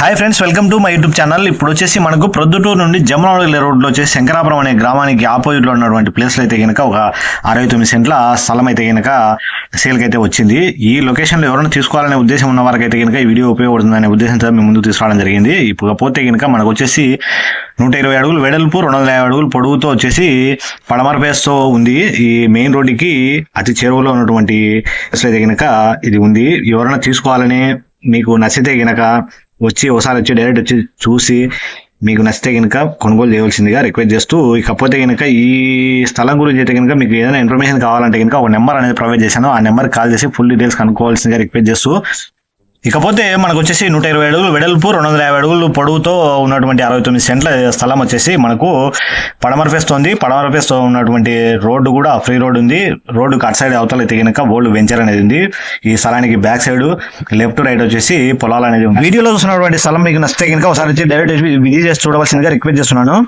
Hi friends welcome to my YouTube channel ఇప్పుడు వచ్చేసి మనకు ప్రొద్దుటూరు నుండి జమలవాడ రోడ్లో వచ్చేసి శంకరాపురం అనే గ్రామానికి ఆపోజిట్లో ఉన్నటువంటి ప్లేస్లో అయితే కనుక ఒక అరవై తొమ్మిది సెంట్ల స్థలం అయితే కనుక సేల్కి అయితే వచ్చింది. ఈ లొకేషన్లో ఎవరైనా తీసుకోవాలనే ఉద్దేశం ఉన్న వారికి అయితే కనుక ఈ వీడియో ఉపయోగపడుతుందనే ఉద్దేశంతో మేము ముందుకు తీసుకురావడం జరిగింది. ఇప్పుడు పోతే కనుక మనకు వచ్చేసి నూట ఇరవై అడుగులు వెడల్పు రెండు వందల యాభై అడుగులు పొడవుతో వచ్చేసి పడమర ఫేస్తో ఉంది. ఈ మెయిన్ రోడ్డుకి అతి చెరువులో ఉన్నటువంటి place అయితే కనుక ఇది ఉంది. ఎవరైనా తీసుకోవాలని మీకు నచ్చితే కనుక వచ్చి ఒకసారి వచ్చి డైరెక్ట్ వచ్చి చూసి మీకు నచ్చితే కనుక కొనుగోలు చేయవలసిందిగా రిక్వెస్ట్ చేస్తూ ఇకపోతే కనుక ఈ స్థలం గురించి అయితే కనుక మీకు ఏదైనా ఇన్ఫర్మేషన్ కావాలంటే కనుక ఒక నెంబర్ అనేది ప్రొవైడ్ చేశాను. ఆ నెంబర్ కాల్ చేసి ఫుల్ డీటెయిల్స్ కనుక్కోవాల్సిందిగా రిక్వెస్ట్ చేస్తూ ఇకపోతే మనకు వచ్చేసి నూట ఇరవై అడుగులు వెడల్పు రెండు వందల యాభై అడుగులు పొడవుతో ఉన్నటువంటి అరవై తొమ్మిది సెంట్ల స్థలం వచ్చేసి మనకు పడమర ఫేస్తో ఉంది పడమర ఉన్నటువంటి రోడ్డు కూడా ఫ్రీ రోడ్ ఉంది. రోడ్డుకి అటు సైడ్ అవతల తెగినాక ఓల్డ్ వెంచర్ అనేది ఉంది. ఈ స్థలానికి బ్యాక్ సైడ్ లెఫ్ట్ రైట్ వచ్చేసి పొలాలు అనేది వీడియోలో చూసినటువంటి స్థలం మీకు నచ్చితే కనుక ఒకసారి వచ్చి డైరెక్ట్ విజిట్ చేసి చూడవలసిందిగా రిక్వెస్ట్ చేస్తున్నాను.